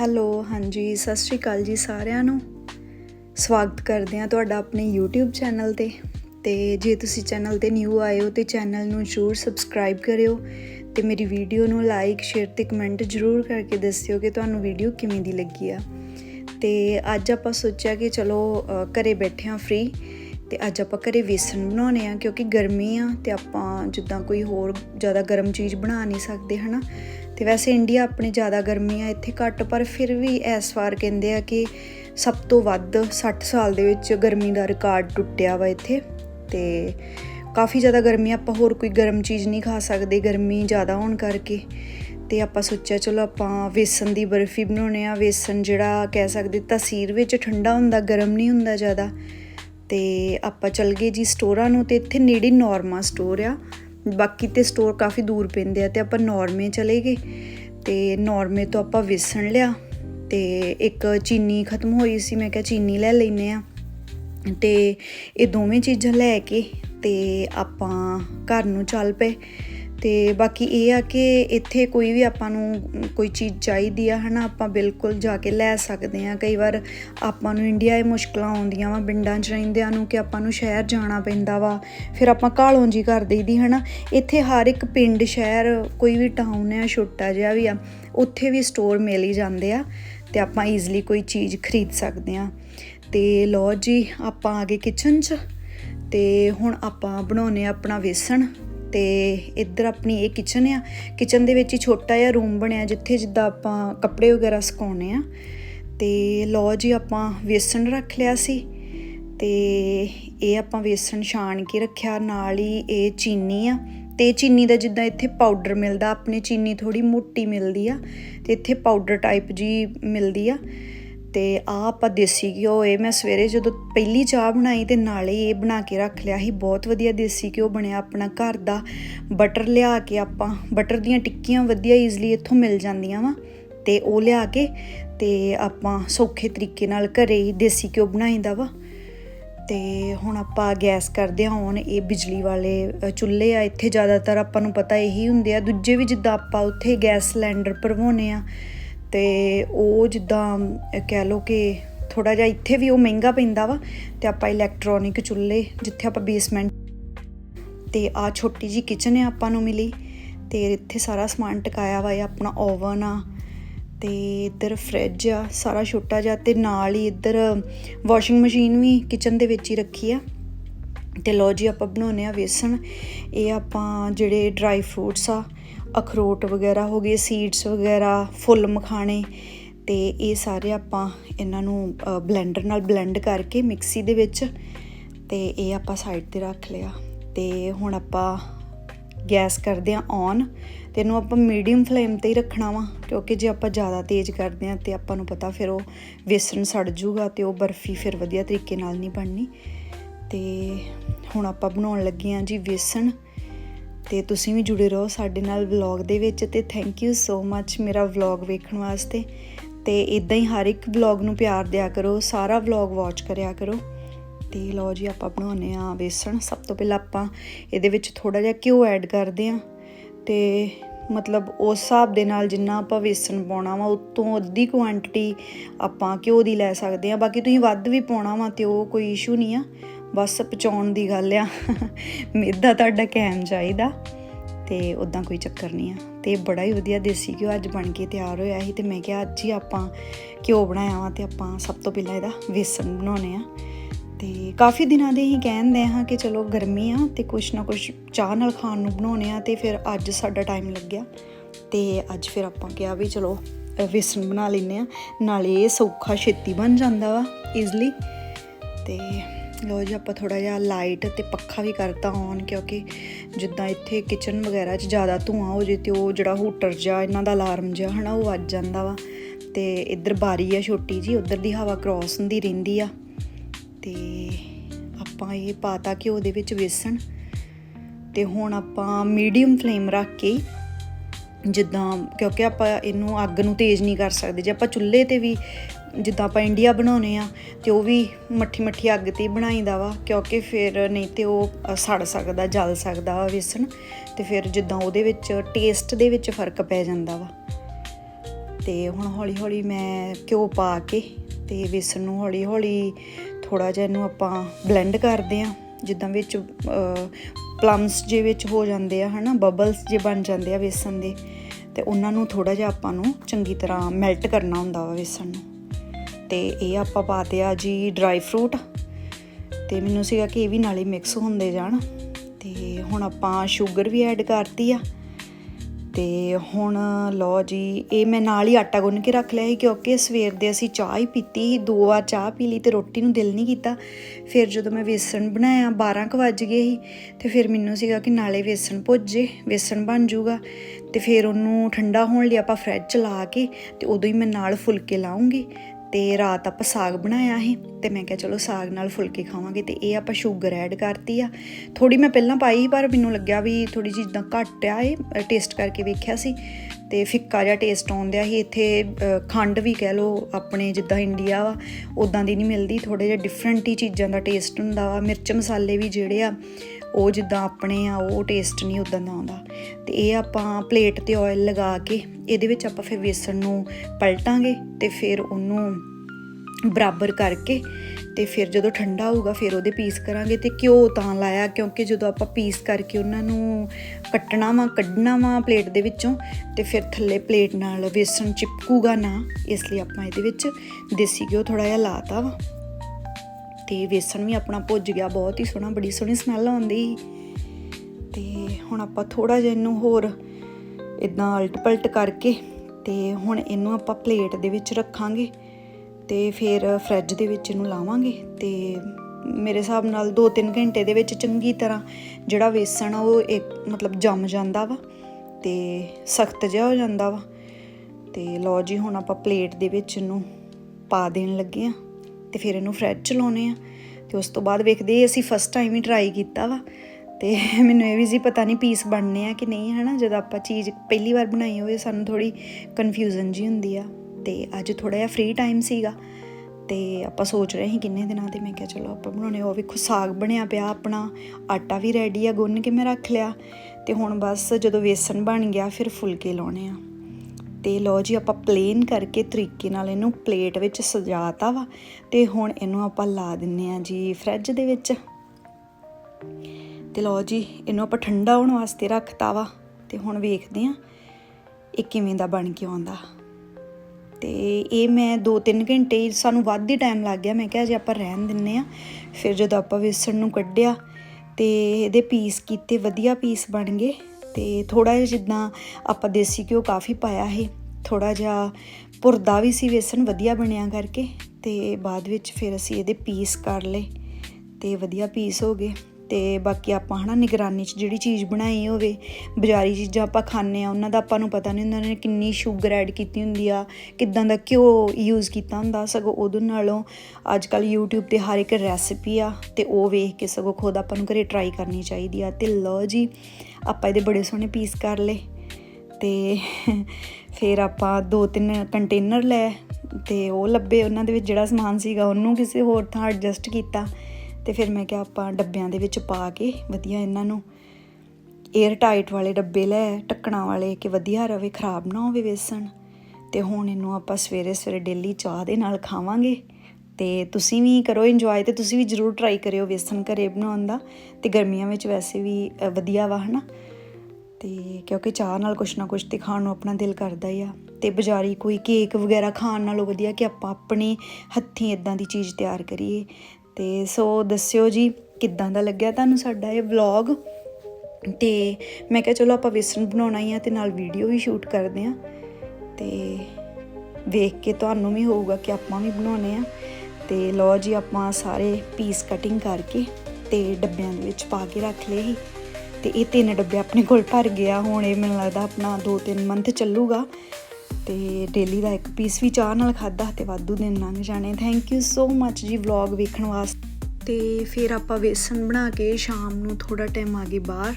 Hello ਹਾਂਜੀ ਸਤਿ ਸ਼੍ਰੀ ਅਕਾਲ ਜੀ ਸਾਰਿਆਂ ਨੂੰ। ਸਵਾਗਤ ਕਰਦੇ ਹਾਂ ਤੁਹਾਡਾ ਆਪਣੇ YouTube ਚੈਨਲ ਤੇ। ਤੇ ਜੇ ਤੁਸੀਂ ਚੈਨਲ ਤੇ ਨਿਊ ਆਏ ਹੋ ਤੇ ਚੈਨਲ ਨੂੰ ਜ਼ਰੂਰ ਸਬਸਕ੍ਰਾਈਬ ਕਰਿਓ ਤੇ ਮੇਰੀ ਵੀਡੀਓ ਨੂੰ ਲਾਈਕ ਸ਼ੇਅਰ ਤੇ ਕਮੈਂਟ ਜ਼ਰੂਰ ਕਰਕੇ ਦੱਸਿਓ ਕਿ ਤੁਹਾਨੂੰ ਵੀਡੀਓ ਕਿਵੇਂ ਦੀ ਲੱਗੀ ਆ। ਤੇ ਅੱਜ ਆਪਾਂ ਸੋਚਿਆ ਕਿ ਚਲੋ ਅ, ਘਰੇ ਬੈਠੇ ਹਾਂ ਫ੍ਰੀ ਤੇ ਅੱਜ ਆਪਾਂ ਘਰੇ ਵੇਸਣ ਬਣਾਉਣੇ ਆ ਕਿਉਂਕਿ ਗਰਮੀ ਆ ਤੇ ਆਪਾਂ ਜਿੱਦਾਂ ਕੋਈ ਹੋਰ ਜ਼ਿਆਦਾ ਗਰਮ ਚੀਜ਼ ਬਣਾ ਨਹੀਂ ਸਕਦੇ ਹਨਾ? ਤੇ ਵੈਸੇ ਇੰਡੀਆ ਆਪਣੇ ਜ਼ਿਆਦਾ ਗਰਮੀ ਆ ਇੱਥੇ ਘੱਟ, ਪਰ ਫਿਰ ਵੀ ਇਸ ਵਾਰ ਕਹਿੰਦੇ ਆ ਕਿ ਸਭ ਤੋਂ ਵੱਧ 60 ਸਾਲ ਦੇ ਵਿੱਚ ਗਰਮੀ ਦਾ ਰਿਕਾਰਡ ਟੁੱਟਿਆ ਵਾ ਇੱਥੇ ਤੇ ਕਾਫੀ ਜ਼ਿਆਦਾ ਗਰਮੀ ਆਪਾਂ ਹੋਰ ਕੋਈ ਗਰਮ ਚੀਜ਼ ਨਹੀਂ ਖਾ ਸਕਦੇ, ਗਰਮੀ ਜ਼ਿਆਦਾ ਹੋਣ ਕਰਕੇ। ਤੇ ਆਪਾਂ ਸੋਚਿਆ ਚਲੋ ਆਪਾਂ ਵੇਸਣ ਦੀ ਬਰਫੀ ਬਣਾਉਣੇ ਆ, ਵੇਸਣ ਜਿਹੜਾ ਕਹਿ ਸਕਦੇ ਤਸੀਰ ਵਿੱਚ ਠੰਡਾ ਹੁੰਦਾ, ਗਰਮ ਨਹੀਂ ਹੁੰਦਾ ਜ਼ਿਆਦਾ। ਤੇ ਆਪਾਂ ਚੱਲ ਗਏ ਜੀ ਸਟੋਰਾਂ ਨੂੰ ਤੇ ਇੱਥੇ ਨੇੜੇ ਨੋਰਮਾ ਸਟੋਰ ਆ। ਬਾਕੀ ਤੇ ਸਟੋਰ ਕਾਫੀ ਦੂਰ ਪੈਂਦੇ ਆ ਤੇ ਆਪਾਂ ਨੋਰਮੇ ਚਲੇ ਗਏ ਤੇ ਨੋਰਮੇ ਤੋਂ ਆਪਾਂ ਵੇਸਣ ਲਿਆ ਤੇ ਇੱਕ ਚੀਨੀ ਖਤਮ ਹੋਈ ਸੀ, ਮੈਂ ਕਿਹਾ ਚੀਨੀ ਲੈ ਲੈਨੇ ਆ ਤੇ ਇਹ ਦੋਵੇਂ ਚੀਜ਼ਾਂ ਲੈ ਕੇ ਤੇ ਆਪਾਂ ਘਰ ਨੂੰ ਚੱਲ ਪਏ। ਤੇ ਬਾਕੀ ਇਹ ਆ ਕਿ ਇੱਥੇ ਕੋਈ ਵੀ ਆਪਾਂ ਨੂੰ ਕੋਈ ਚੀਜ਼ ਚਾਹੀਦੀ ਆ, ਹਨਾ, ਆਪਾਂ ਬਿਲਕੁਲ ਜਾ ਕੇ ਲੈ ਸਕਦੇ ਆ। ਕਈ ਵਾਰ ਆਪਾਂ ਨੂੰ ਇੰਡੀਆ ਇਹ ਮੁਸ਼ਕਲਾਂ ਆਉਂਦੀਆਂ ਵਾ, ਪਿੰਡਾਂ 'ਚ ਰਹਿੰਦਿਆਂ ਨੂੰ ਕਿ ਆਪਾਂ ਨੂੰ ਸ਼ਹਿਰ ਜਾਣਾ ਪੈਂਦਾ ਵਾ, ਫਿਰ ਆਪਾਂ ਘਾਲੋਂ ਜੀ ਕਰ ਦੇਈਦੀ, ਹਨਾ। ਇੱਥੇ ਹਰ ਇੱਕ ਪਿੰਡ, ਸ਼ਹਿਰ, ਕੋਈ ਵੀ ਟਾਊਨ ਆ, ਛੋਟਾ ਜਿਹਾ ਵੀ ਆ, ਉੱਥੇ ਵੀ ਸਟੋਰ ਮਿਲ ਹੀ ਜਾਂਦੇ ਆ ਤੇ ਆਪਾਂ ਈਜ਼ਲੀ ਕੋਈ ਚੀਜ਼ ਖਰੀਦ ਸਕਦੇ ਆ। ਤੇ ਲੋ ਜੀ, ਆਪਾਂ ਆ ਗਏ ਕਿਚਨ 'ਚ ਤੇ ਹੁਣ ਆਪਾਂ ਬਣਾਉਨੇ ਆ ਆਪਣਾ ਵੇਸਣ। ਤੇ ਇੱਧਰ ਆਪਣੀ ਇਹ ਕਿਚਨ ਆ। ਕਿਚਨ ਦੇ ਵਿੱਚ ਹੀ ਛੋਟਾ ਜਿਹਾ ਰੂਮ ਬਣਿਆ ਜਿੱਥੇ ਜਿੱਦਾਂ ਆਪਾਂ ਕੱਪੜੇ ਵਗੈਰਾ ਸੁਕਾਉਨੇ ਆ। ਤੇ ਲੋ ਜੀ ਆਪਾਂ ਵੇਸਣ ਰੱਖ ਲਿਆ ਸੀ। ਤੇ ਇਹ ਆਪਾਂ ਵੇਸਣ ਛਾਣ ਕੇ ਰੱਖਿਆ। ਨਾਲ ਹੀ ਇਹ ਚੀਨੀ ਆ। ਤੇ ਚੀਨੀ ਦਾ ਜਿੱਦਾਂ ਇੱਥੇ ਪਾਊਡਰ ਮਿਲਦਾ, ਆਪਣੇ ਚੀਨੀ ਥੋੜੀ ਮੋਟੀ ਮਿਲਦੀ ਆ। ਤੇ ਇੱਥੇ ਪਾਊਡਰ ਟਾਈਪ ਜੀ ਮਿਲਦੀ ਆ। ਤੇ ਆ ਆਪਾਂ ਦੇਸੀ ਘਿਓ, ਇਹ ਮੈਂ ਸਵੇਰੇ ਜਦੋਂ ਪਹਿਲੀ ਚਾਹ ਬਣਾਈ ਤੇ ਨਾਲੇ ਇਹ ਬਣਾ ਕੇ ਰੱਖ ਲਿਆ ਸੀ, ਬਹੁਤ ਵਧੀਆ ਦੇਸੀ ਘਿਓ ਬਣਿਆ ਆਪਣਾ ਘਰ ਦਾ। ਬਟਰ ਲਿਆ ਕੇ ਆਪਾਂ ਬਟਰ ਦੀਆਂ ਟਿੱਕੀਆਂ ਵਧੀਆ ਈਜ਼ਲੀ ਇੱਥੋਂ ਮਿਲ ਜਾਂਦੀਆਂ ਵਾ ਤੇ ਉਹ ਲਿਆ ਕੇ ਤੇ ਆਪਾਂ ਸੌਖੇ ਤਰੀਕੇ ਨਾਲ ਘਰੇ ਹੀ ਦੇਸੀ ਘਿਓ ਬਣਾਈਦਾ ਵਾ। ਤੇ ਹੁਣ ਆਪਾਂ ਗੈਸ ਕਰਦੇ ਹਾਂ ਔਨ ਇਹ ਬਿਜਲੀ ਵਾਲੇ ਚੁੱਲ੍ਹੇ ਆ, ਇੱਥੇ ਜ਼ਿਆਦਾਤਰ ਆਪਾਂ ਨੂੰ ਪਤਾ ਇਹੀ ਹੁੰਦੇ ਆ। ਦੂਜੇ ਵੀ ਜਿੱਦਾਂ ਆਪਾਂ ਉੱਥੇ ਗੈਸ ਸਿਲੰਡਰ ਭਰਵਾਉਨੇ ਆ ਤੇ ਉਹ ਜਿੱਦਾਂ ਕਹਿ ਲਓ ਕਿ ਥੋੜਾ ਜਿਹਾ ਇੱਥੇ ਵੀ ਉਹ ਮਹਿੰਗਾ ਪੈਂਦਾ ਵਾ ਤੇ ਆਪਾਂ ਇਲੈਕਟ੍ਰੋਨਿਕ ਚੁੱਲ੍ਹੇ ਜਿੱਥੇ ਆਪਾਂ ਬੇਸਮੈਂਟ ਤੇ ਆ ਛੋਟੀ ਜੀ ਕਿਚਨ ਹੈ ਆਪਾਂ ਨੂੰ ਮਿਲੀ ਤੇ ਇੱਥੇ ਸਾਰਾ ਸਮਾਨ ਟਿਕਾਇਆ ਵਾ, ਇਹ ਆਪਣਾ ਓਵਨ ਆ ਤੇ ਇੱਧਰ ਫ੍ਰਿਜ ਆ, ਸਾਰਾ ਛੋਟਾ ਜਿਹਾ ਤੇ ਨਾਲ ਹੀ ਇੱਧਰ ਵਾਸ਼ਿੰਗ ਮਸ਼ੀਨ ਵੀ ਕਿਚਨ ਦੇ ਵਿੱਚ ਹੀ ਰੱਖੀ ਆ। ਤੇ ਲੋ ਜੀ ਆਪਾਂ ਬਣਾਉਨੇ ਆ ਵੇਸਣ। ਇਹ ਆਪਾਂ ਜਿਹੜੇ ਡਰਾਈ ਫਰੂਟਸ ਆ, ਅਖਰੋਟ ਵਗੈਰਾ ਹੋ ਗਏ ਸੀਡਸ ਵਗੈਰਾ, ਫੁੱਲ ਮਖਾਣੇ ਤੇ ਇਹ ਸਾਰੇ ਆਪਾਂ ਇਹਨਾਂ ਨੂੰ ਬਲੈਂਡਰ ਨਾਲ ਬਲੈਂਡ ਕਰਕੇ ਮਿਕਸੀ ਦੇ ਵਿੱਚ ਤੇ ਇਹ ਆਪਾਂ ਸਾਈਡ ਤੇ ਰੱਖ ਲਿਆ। ਤੇ ਹੁਣ ਆਪਾਂ ਗੈਸ ਕਰਦੇ ਆ ਔਨ ਤੇ ਇਹਨੂੰ ਆਪਾਂ ਮੀਡੀਅਮ ਫਲੇਮ ਤੇ ਹੀ ਰੱਖਣਾ ਵਾ, ਕਿਉਂਕਿ ਜੇ ਆਪਾਂ ਜ਼ਿਆਦਾ ਤੇਜ਼ ਕਰਦੇ ਆ ਤੇ ਆਪਾਂ ਨੂੰ ਪਤਾ ਫਿਰ ਉਹ ਵੇਸਣ ਸੜ ਜੂਗਾ ਤੇ ਉਹ ਬਰਫੀ ਫਿਰ ਵਧੀਆ ਤਰੀਕੇ ਨਾਲ ਨਹੀਂ ਬਣਨੀ। ਤੇ ਹੁਣ ਆਪਾਂ ਬਣਾਉਣ ਲੱਗੇ ਆ ਜੀ ਵੇਸਣ। ਤੇ ਤੁਸੀਂ ਵੀ ਜੁੜੇ ਰਹੋ ਸਾਡੇ ਨਾਲ ਵਲੌਗ ਦੇ ਵਿੱਚ ਤੇ ਥੈਂਕ ਯੂ ਸੋ ਮੱਚ ਮੇਰਾ ਵਲੌਗ ਵੇਖਣ ਵਾਸਤੇ। ਤੇ ਇਦਾਂ ਹੀ ਹਰ ਇੱਕ ਵਲੌਗ ਨੂੰ ਪਿਆਰ ਦਿਆ ਕਰੋ, ਸਾਰਾ ਵਲੌਗ ਵਾਚ ਕਰਿਆ ਕਰੋ। ਤੇ ਲਓ ਜੀ ਆਪਾਂ ਬਣਾਉਨੇ ਆ ਵੇਸਣ। ਸਭ ਤੋਂ ਪਹਿਲਾਂ ਆਪਾਂ ਇਹਦੇ ਵਿੱਚ ਥੋੜਾ ਜਿਹਾ ਘਿਓ ਐਡ ਕਰਦੇ ਆ ਤੇ ਮਤਲਬ ਉਸ ਹਿਸਾਬ ਦੇ ਨਾਲ ਜਿੰਨਾ ਆਪਾਂ ਵੇਸਣ ਪਾਉਣਾ ਵਾ ਉਤੋਂ ਅੱਧੀ ਕੁਆਂਟੀਟੀ ਆਪਾਂ ਘਿਓ ਦੀ ਲੈ ਸਕਦੇ ਆ ਬਾਕੀ ਤੁਸੀਂ ਵੱਧ ਵੀ ਪਾਉਣਾ ਵਾ ਤੇ ਉਹ ਕੋਈ ਇਸ਼ੂ ਨਹੀਂ ਆ। ਬਸ ਪਹੁੰਚਾਉਣ ਦੀ ਗੱਲ ਆ। ਮੈਦਾ ਤੁਹਾਡਾ ਕੈਮ ਚਾਹੀਦਾ ਤੇ ਉਦਾਂ ਕੋਈ ਚੱਕਰ ਨਹੀਂ ਆ। ਤੇ ਬੜਾ ਹੀ ਵਧੀਆ ਦੇਸੀ ਘਿਓ ਅੱਜ ਬਣ ਕੇ ਤਿਆਰ ਹੋਇਆ ਸੀ ਤੇ ਮੈਂ ਕਿਹਾ ਅੱਜ ਹੀ ਆਪਾਂ ਘਿਓ ਬਣਾਇਆ ਵਾ ਤੇ ਆਪਾਂ ਸਭ ਤੋਂ ਪਹਿਲਾਂ ਇਹਦਾ ਵੇਸਣ ਬਣਾਉਣੇ ਆ। ਤੇ ਕਾਫੀ ਦਿਨਾਂ ਦੇ ਹੀ ਕਹਿੰਦੇ ਹਾਂ ਕਿ ਚਲੋ ਗਰਮੀ ਆ ਤੇ ਕੁਛ ਨਾ ਕੁਛ ਚਾਹ ਨਾਲ ਖਾਣ ਨੂੰ ਬਣਾਉਣੇ ਆ ਤੇ ਫਿਰ ਅੱਜ ਸਾਡਾ ਟਾਈਮ ਲੱਗਿਆ। ਤੇ ਅੱਜ ਫਿਰ ਆਪਾਂ ਕਿਹਾ ਵੀ ਚਲੋ ਵੇਸਣ ਬਣਾ ਲੈਨੇ ਆ। ਨਾਲੇ ਇਹ ਸੌਖਾ ਛੇਤੀ ਬਣ ਜਾਂਦਾ ਵਾ ਈਜ਼ਲੀ ਤੇ ਲੋ ਜੀ, ਆਪਾਂ ਥੋੜਾ ਜਿਹਾ ਲਾਈਟ ਤੇ ਪੱਖਾ ਵੀ ਕਰਤਾ ਔਨ ਕਿਉਂਕਿ ਜਿੱਦਾਂ ਇੱਥੇ ਕਿਚਨ ਵਗੈਰਾ 'ਚ ਜ਼ਿਆਦਾ ਧੂਆਂ ਹੋ ਜੇ ਤੇ ਉਹ ਜਿਹੜਾ ਹੂਟਰ ਜਾਂ ਇਹਨਾਂ ਦਾ ਅਲਾਰਮ ਜਿਹਾ, ਹਨਾ, ਉਹ ਵੱਜ ਜਾਂਦਾ ਵਾ। ਤੇ ਇੱਧਰ ਬਾਰੀ ਆ ਛੋਟੀ ਜੀ ਉੱਧਰ ਦੀ ਹਵਾ ਕ੍ਰਾਸ ਹੁੰਦੀ ਰਹਿੰਦੀ ਆ। ਤੇ ਆਪਾਂ ਇਹ ਪਾਤਾ ਕਿ ਉਹਦੇ ਵਿੱਚ ਵੇਸਣ। ਤੇ ਹੁਣ ਆਪਾਂ ਮੀਡੀਅਮ ਫਲੇਮ ਰੱਖ ਕੇ ਜਿੱਦਾਂ, ਕਿਉਂਕਿ ਆਪਾਂ ਇਹਨੂੰ ਅੱਗ ਨੂੰ ਤੇਜ਼ ਨਹੀਂ ਕਰ ਸਕਦੇ। ਜੇ ਆਪਾਂ ਚੁੱਲ੍ਹੇ ਤੇ ਵੀ ਜਿੱਦਾਂ ਆਪਾਂ ਇੰਡੀਆ ਬਣਾਉਨੇ ਆ, ਤੇ ਉਹ ਵੀ ਮੱਠੀ ਮੱਠੀ ਅੱਗ ਤੇ ਬਣਾਈਦਾ ਵਾ, ਕਿਉਂਕਿ ਫਿਰ ਨਹੀਂ ਤੇ ਉਹ ਸੜ ਸਕਦਾ, ਜਲ ਸਕਦਾ ਵਾ ਵੇਸਣ, ਤੇ ਫਿਰ ਜਿੱਦਾਂ ਉਹਦੇ ਵਿੱਚ ਟੇਸਟ ਦੇ ਵਿੱਚ ਫ਼ਰਕ ਪੈ ਜਾਂਦਾ ਵਾ। ਤੇ ਹੁਣ ਹੌਲੀ ਹੌਲੀ ਮੈਂ ਘਿਓ ਪਾ ਕੇ ਤੇ ਵੇਸਣ ਨੂੰ ਹੌਲੀ ਹੌਲੀ ਥੋੜਾ ਜਿਹਾ ਇਹਨੂੰ ਆਪਾਂ ਬਲੈਂਡ ਕਰਦੇ ਆ, ਜਿੱਦਾਂ ਵਿੱਚ ਪਲਮਸ ਜੇ ਵਿੱਚ ਹੋ ਜਾਂਦੇ ਆ, ਹਨਾ ਬਬਲਸ ਜੇ ਬਣ ਜਾਂਦੇ ਆ ਵੇਸਣ ਦੇ, ਤੇ ਉਹਨਾਂ ਨੂੰ ਥੋੜਾ ਜਿਹਾ ਆਪਾਂ ਨੂੰ ਚੰਗੀ ਤਰ੍ਹਾਂ ਮੈਲਟ ਕਰਨਾ ਹੁੰਦਾ ਵਾ ਵੇਸਣ ਨੂੰ। ਤੇ ਇਹ ਆਪਾਂ ਪਾ ਆ ਜੀ ਡਰਾਈ ਫਰੂਟ ਤੇ ਮੈਨੂੰ ਸੀਗਾ ਕਿ ਇਹ ਵੀ ਨਾਲੇ ਮਿਕਸ ਹੁੰਦੇ ਜਾਣ। ਤੇ ਹੁਣ ਆਪਾਂ ਸ਼ੂਗਰ ਵੀ ਐਡ ਕਰਤੀ ਆ। ਤੇ ਹੁਣ ਲਓ ਜੀ, ਇਹ ਮੈਂ ਨਾਲ ਹੀ ਆਟਾ ਗੁੰਨ ਕੇ ਰੱਖ ਲਿਆ ਸੀ ਕਿਉਂਕਿ ਸਵੇਰ ਦੇ ਅਸੀਂ ਚਾਹ ਹੀ ਪੀਤੀ ਸੀ। ਦੋ ਵਾਰ ਚਾਹ ਪੀ ਲਈ ਤੇ ਰੋਟੀ ਨੂੰ ਦਿਲ ਨਹੀਂ ਕੀਤਾ। ਫਿਰ ਜਦੋਂ ਮੈਂ ਵੇਸਣ ਬਣਾਇਆ 12 ਕੁ ਵੱਜ ਗਏ ਸੀ ਤੇ ਫਿਰ ਮੈਨੂੰ ਸੀਗਾ ਕਿ ਨਾਲੇ ਵੇਸਣ ਭੁੱਜੇ ਵੇਸਣ ਬਣ ਜਾਊਗਾ ਤੇ ਫਿਰ ਉਹਨੂੰ ਠੰਡਾ ਹੋਣ ਲਈ ਆਪਾਂ ਫ੍ਰਿਜ ਚ ਲਾ ਕੇ ਤੇ ਉਦੋਂ ਹੀ ਮੈਂ ਨਾਲ ਫੁਲਕੇ ਲਾਉਂਗੀ ਤੇ ਰਾਤ ਆਪਾਂ ਸਾਗ ਬਣਾਇਆ ਸੀ ਤੇ ਮੈਂ ਕਿਹਾ ਚਲੋ ਸਾਗ ਨਾਲ ਫੁਲਕੇ ਖਾਵਾਂਗੇ ਤੇ ਇਹ ਆਪਾਂ ਸ਼ੂਗਰ ਐਡ ਕਰਤੀ ਆ। ਥੋੜੀ ਮੈਂ ਪਹਿਲਾਂ ਪਾਈ ਪਰ ਮੈਨੂੰ ਲੱਗਿਆ ਵੀ ਥੋੜੀ ਜਿਹੀ ਜਿੱਦਾਂ ਘੱਟ ਆ ਇਹ ਟੇਸਟ ਕਰਕੇ ਵੇਖਿਆ ਸੀ। ਤੇ ਫਿੱਕਾ ਜਿਹਾ ਟੇਸਟ ਆਉਂਦਿਆ ਸੀ। ਇੱਥੇ ਖੰਡ ਵੀ ਕਹਿ ਲਓ ਆਪਣੇ ਜਿੱਦਾਂ ਇੰਡੀਆ ਵਾ ਉਦਾਂ ਦੀ ਨਹੀਂ ਮਿਲਦੀ। ਥੋੜੇ ਜਿਹਾ ਡਿਫਰੈਂਟ ਹੀ ਚੀਜ਼ਾਂ ਦਾ ਟੇਸਟ ਹੁੰਦਾ ਵਾ। ਮਿਰਚ ਮਸਾਲੇ ਵੀ ਜਿਹੜੇ ਆ ਉਹ ਜਿੱਦਾਂ ਆਪਣੇ ਆ, ਉਹ ਟੇਸਟ ਨਹੀਂ ਉਦਾਂ ਦਾ ਆਉਂਦਾ। ਤੇ ਇਹ ਆਪਾਂ ਪਲੇਟ ਤੇ ਆਇਲ ਲਗਾ ਕੇ ਇਹਦੇ ਵਿੱਚ ਆਪਾਂ ਫਿਰ ਵੇਸਣ ਨੂੰ ਪਲਟਾਂਗੇ ਤੇ ਫਿਰ ਉਹਨੂੰ ਬਰਾਬਰ ਕਰਕੇ ਤੇ ਫਿਰ ਜਦੋਂ ਠੰਡਾ ਹੋਊਗਾ ਫਿਰ ਉਹਦੇ ਪੀਸ ਕਰਾਂਗੇ ਤੇ ਘਿਓ ਤਾਂ ਲਾਇਆ ਕਿਉਂਕਿ ਜਦੋਂ ਆਪਾਂ ਪੀਸ ਕਰਕੇ ਉਹਨਾਂ ਨੂੰ ਕੱਟਣਾ ਵਾ, ਕੱਢਣਾ ਵਾ ਪਲੇਟ ਦੇ ਵਿੱਚੋਂ ਤੇ ਫਿਰ ਥੱਲੇ ਪਲੇਟ ਨਾਲ ਵੇਸਣ ਚਿਪਕੂਗਾ ਨਾ, ਇਸ ਲਈ ਆਪਾਂ ਇਹਦੇ ਵਿੱਚ ਦੇਸੀ ਘਿਓ ਥੋੜਾ ਜਿਹਾ ਲਾਤਾ ਵਾ। ਤੇ ਵੇਸਣ ਵੀ ਆਪਣਾ ਭੁੱਜ ਗਿਆ, ਬਹੁਤ ਹੀ ਸੋਹਣਾ, ਬੜੀ ਸੋਹਣੀ ਸਮੈਲ ਆਉਂਦੀ। ਤੇ ਹੁਣ ਆਪਾਂ ਥੋੜਾ ਜਿਹਾ ਇਹਨੂੰ ਹੋਰ ਇਦਾਂ ਅਲਟ ਪਲਟ ਕਰਕੇ ਤੇ ਹੁਣ ਇਹਨੂੰ ਆਪਾਂ ਪਲੇਟ ਦੇ ਵਿੱਚ ਰੱਖਾਂਗੇ ਤੇ ਫਿਰ ਫ੍ਰਿਜ ਦੇ ਵਿੱਚ ਇਹਨੂੰ ਲਾਵਾਂਗੇ ਤੇ ਮੇਰੇ ਹਿਸਾਬ ਨਾਲ 2-3 ਘੰਟੇ ਦੇ ਵਿੱਚ ਚੰਗੀ ਤਰ੍ਹਾਂ ਜਿਹੜਾ ਵੇਸਣ ਆ ਉਹ ਇੱਕ ਮਤਲਬ ਜੰਮ ਜਾਂਦਾ ਵਾ ਤੇ ਸਖਤ ਜਿਹਾ ਹੋ ਜਾਂਦਾ ਵਾ। ਤੇ ਲਓ ਜੀ, ਹੁਣ ਆਪਾਂ ਪਲੇਟ ਦੇ ਵਿੱਚ ਇਹਨੂੰ ਪਾ ਦੇਣ ਲੱਗੇ ਆ ਤੇ ਫਿਰ ਇਹਨੂੰ ਫ੍ਰਿਜ ਚ ਲਾਉਨੇ ਆ। ਤੇ ਉਸ ਤੋਂ ਬਾਅਦ ਵੇਖਦੇ ਅਸੀਂ ਫਸਟ ਟਾਈਮ ਹੀ ਟਰਾਈ ਕੀਤਾ ਵਾ। ਤੇ ਮੈਨੂੰ ਇਹ ਵੀ ਜੀ ਪਤਾ ਨਹੀਂ ਪੀਸ ਬਣਨੇ ਆ ਕਿ ਨਹੀਂ, ਹਨਾ? ਜਦੋਂ ਆਪਾਂ ਚੀਜ਼ ਪਹਿਲੀ ਵਾਰ ਬਣਾਈ ਹੋਵੇ, ਸਾਨੂੰ ਥੋੜੀ ਕਨਫਿਊਜ਼ਨ ਜੀ ਹੁੰਦੀ ਆ। ਤੇ ਅੱਜ ਥੋੜਾ ਜਿਹਾ ਫ੍ਰੀ ਟਾਈਮ ਸੀਗਾ। ਤੇ ਆਪਾਂ ਸੋਚ ਰਹੇ ਸੀ ਕਿੰਨੇ ਦਿਨਾਂ ਤੇ, ਮੈਂ ਕਿਹਾ ਚਲੋ ਆਪਾਂ ਬਣਾਉਣੇ ਉਹ ਵੇਖੋ, ਸਾਗ ਬਣਿਆ ਪਿਆ ਆਪਣਾ। ਆਟਾ ਵੀ ਰੈਡੀ ਆ, ਗੁੰਨ ਕੇ ਮੈਂ ਰੱਖ ਲਿਆ। ਤੇ ਹੁਣ ਬਸ ਜਦੋਂ ਵੇਸਣ ਬਣ ਗਿਆ, ਫਿਰ ਫੁਲਕੇ ਲਾਉਣੇ ਆ। ਤੇ ਲਓ ਜੀ, ਆਪਾਂ ਪਲੇਨ ਕਰਕੇ ਤਰੀਕੇ ਨਾਲ ਇਹਨੂੰ ਪਲੇਟ ਵਿੱਚ ਸਜਾਤਾ ਵਾ ਤੇ ਹੁਣ ਇਹਨੂੰ ਆਪਾਂ ਲਾ ਦਿੰਨੇ ਆ ਜੀ ਫ੍ਰਿਜ ਦੇ ਵਿੱਚ। ਤੇ ਲਓ ਜੀ, ਇਹਨੂੰ ਆਪਾਂ ਠੰਡਾ ਹੋਣ ਵਾਸਤੇ ਰੱਖਤਾ ਵਾ ਤੇ ਹੁਣ ਵੇਖਦੇ ਆ ਇਹ ਕਿਵੇਂ ਦਾ ਬਣ ਕੇ ਆਉਂਦਾ। ਤੇ ਇਹ ਮੈਂ 2-3 ਘੰਟੇ ਸਾਨੂੰ ਵੱਧ ਹੀ ਟਾਈਮ ਲੱਗ ਗਿਆ, ਮੈਂ ਕਿਹਾ ਜੇ ਆਪਾਂ ਰਹਿਣ ਦਿੰਨੇ ਆ, ਫਿਰ ਜਦੋਂ ਆਪਾਂ ਵੇਸਣ ਨੂੰ ਕੱਢਿਆ ਤੇ ਇਹਦੇ ਪੀਸ ਕੀਤੇ ਵਧੀਆ ਪੀਸ ਬਣ ਗਏ। ਤੇ ਥੋੜਾ ਜਿਹਾ ਜਿੱਦਾਂ ਆਪਾਂ ਦੇਸੀ ਘਿਓ ਕਾਫੀ ਪਾਇਆ ਹੈ ਥੋੜਾ ਜਿਹਾ ਪੁਰਦਾ ਵੀ ਸੀ, ਵੇਸਣ ਵਧੀਆ ਬਣਿਆ ਕਰਕੇ ਤੇ ਬਾਅਦ ਵਿੱਚ ਫਿਰ ਅਸੀਂ ਇਹਦੇ ਪੀਸ ਕਰ ਲਏ ਤੇ ਵਧੀਆ ਪੀਸ ਹੋ ਗਏ। ਤੇ ਬਾਕੀ ਆਪਾਂ ਹਨਾ ਨਿਗਰਾਨੀ 'ਚ ਜਿਹੜੀ ਚੀਜ਼ ਬਣਾਈ ਹੋਵੇ, ਬਜ਼ਾਰੀ ਚੀਜ਼ਾਂ ਆਪਾਂ ਖਾਂਦੇ ਆ ਉਹਨਾਂ ਦਾ ਆਪਾਂ ਨੂੰ ਪਤਾ ਨਹੀਂ ਹੁੰਦਾ ਉਹਨਾਂ ਨੇ ਕਿੰਨੀ ਸ਼ੂਗਰ ਐਡ ਕੀਤੀ ਹੁੰਦੀ ਆ, ਕਿੱਦਾਂ ਦਾ ਘਿਓ ਯੂਜ਼ ਕੀਤਾ ਹੁੰਦਾ ਸਗੋਂ ਉਹਦੇ ਨਾਲੋਂ ਅੱਜ ਕੱਲ YouTube ਤੇ ਹਰ ਇੱਕ ਰੈਸਪੀ ਆ ਤੇ ਉਹ ਵੇਖ ਕੇ ਸਗੋਂ ਖੁਦ ਆਪਾਂ ਨੂੰ ਘਰੇ ਟਰਾਈ ਕਰਨੀ ਚਾਹੀਦੀ ਆ ਤੇ ਲਓ ਜੀ, ਆਪਾਂ ਇਹਦੇ ਬੜੇ ਸੋਹਣੇ ਪੀਸ ਕਰ ਲਏ ਤੇ ਫਿਰ ਆਪਾਂ ਦੋ ਤਿੰਨ ਕੰਟੇਨਰ ਲੈ ਤੇ ਉਹ ਲੱਭੇ ਉਹਨਾਂ ਦੇ ਵਿੱਚ ਜਿਹੜਾ ਸਮਾਨ ਸੀਗਾ, ਉਹਨੂੰ ਕਿਸੇ ਹੋਰ ਥਾਂ ਐਡਜਸਟ ਕੀਤਾ ਤੇ ਫਿਰ ਮੈਂ ਕਿਹਾ ਆਪਾਂ ਡੱਬਿਆਂ ਦੇ ਵਿੱਚ ਪਾ ਕੇ ਵਧੀਆ ਇਹਨਾਂ ਨੂੰ 에ਅਰ ਟਾਈਟ ਵਾਲੇ ਡੱਬੇ ਲੈ ਟੱਕਣਾ ਵਾਲੇ ਕਿ ਵਧੀਆ ਰਵੇ, ਖਰਾਬ ਨਾ ਹੋਵੇ ਵੇਸਣ। ਤੇ ਹੁਣ ਇਹਨੂੰ ਆਪਾਂ ਸਵੇਰੇ ਸਵੇਰੇ ਡੇਲੀ ਚਾਹ ਦੇ ਨਾਲ ਖਾਵਾਂਗੇ। ਤੇ ਤੁਸੀਂ ਵੀ ਕਰੋ ਇੰਜੋਏ ਤੇ ਤੁਸੀਂ ਵੀ ਜਰੂਰ ਟਰਾਈ ਕਰਿਓ ਵੇਸਣ ਘਰੇ ਬਣਾਉਣ ਦਾ। ਤੇ ਗਰਮੀਆਂ ਵਿੱਚ ਵੈਸੇ ਵੀ ਵਧੀਆ ਵਾ, ਹਨਾ? ਤੇ ਕਿਉਂਕਿ ਚਾਹ ਨਾਲ ਕੁਛ ਨਾ ਕੁਛ ਤੇ ਖਾਣ ਨੂੰ ਆਪਣਾ ਦਿਲ ਕਰਦਾ ਹੀ ਆ। ਤੇ ਬਾਜ਼ਾਰੀ ਕੋਈ ਕੇਕ ਵਗੈਰਾ ਖਾਣ ਨਾਲੋਂ ਵਧੀਆ ਕਿ ਆਪਾਂ ਆਪਣੇ ਹੱਥੀਂ ਇਦਾਂ ਦੀ ਚੀਜ਼ ਤਿਆਰ ਕਰੀਏ। ਤੇ ਸੋ ਦੱਸਿਓ ਜੀ, ਕਿੱਦਾਂ ਦਾ ਲੱਗਿਆ ਤੁਹਾਨੂੰ ਸਾਡਾ ਇਹ ਵਲੌਗ ਤੇ ਮੈਂ ਕਿਹਾ ਚਲੋ ਆਪਾਂ ਵੇਸਣ ਬਣਾਉਣਾ ਹੀ ਆ ਤੇ ਨਾਲ ਵੀਡੀਓ ਵੀ ਸ਼ੂਟ ਕਰਦੇ ਆ। ਤੇ ਵੇਖ ਕੇ ਤੁਹਾਨੂੰ ਵੀ ਹੋਊਗਾ ਕਿ ਆਪਾਂ ਵੀ ਬਣਾਉਣੇ ਆ। ਤੇ ਲਓ ਜੀ, ਆਪਾਂ ਸਾਰੇ ਪੀਸ ਕਟਿੰਗ ਕਰਕੇ ਤੇ ਡੱਬਿਆਂ ਦੇ ਵਿੱਚ ਪਾ ਕੇ ਰੱਖ ਲਏ ਸੀ। ਤੇ ਇਹ ਤਿੰਨ ਡੱਬੇ ਆਪਣੇ ਕੋਲ ਭਰ ਗਿਆ ਹੁਣ ਇਹ ਮੈਨੂੰ ਲੱਗਦਾ ਆਪਣਾ 2-3 ਮੰਥ ਚੱਲੂਗਾ। ਤੇ ਡੇਲੀ ਦਾ ਇੱਕ ਪੀਸ ਵੀ ਚਾਹ ਨਾਲ ਖਾਦਾ ਤੇ ਵਾਧੂ ਦਿਨ ਲੰਘ ਜਾਣੇ। ਥੈਂਕ ਯੂ ਸੋ ਮੱਚ ਜੀ ਵਲੌਗ ਵੇਖਣ ਵਾਸਤੇ। ਤੇ ਫਿਰ ਆਪਾਂ ਵੇਸਣ ਬਣਾ ਕੇ ਸ਼ਾਮ ਨੂੰ ਥੋੜਾ ਟਾਈਮ ਆ ਗਏ ਬਾਹਰ।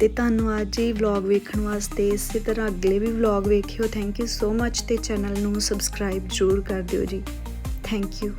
ਤੇ ਤੁਹਾਨੂੰ ਅੱਜ ਹੀ ਵਲੌਗ ਵੇਖਣ ਵਾਸਤੇ ਇਸੇ ਤਰ੍ਹਾਂ ਅਗਲੇ ਵੀ ਵਲੌਗ ਵੇਖਿਓ। ਥੈਂਕ ਯੂ ਸੋ ਮੱਚ ਤੇ ਚੈਨਲ ਨੂੰ ਸਬਸਕ੍ਰਾਈਬ ਜ਼ਰੂਰ ਕਰ ਦਿਓ ਜੀ। Thank you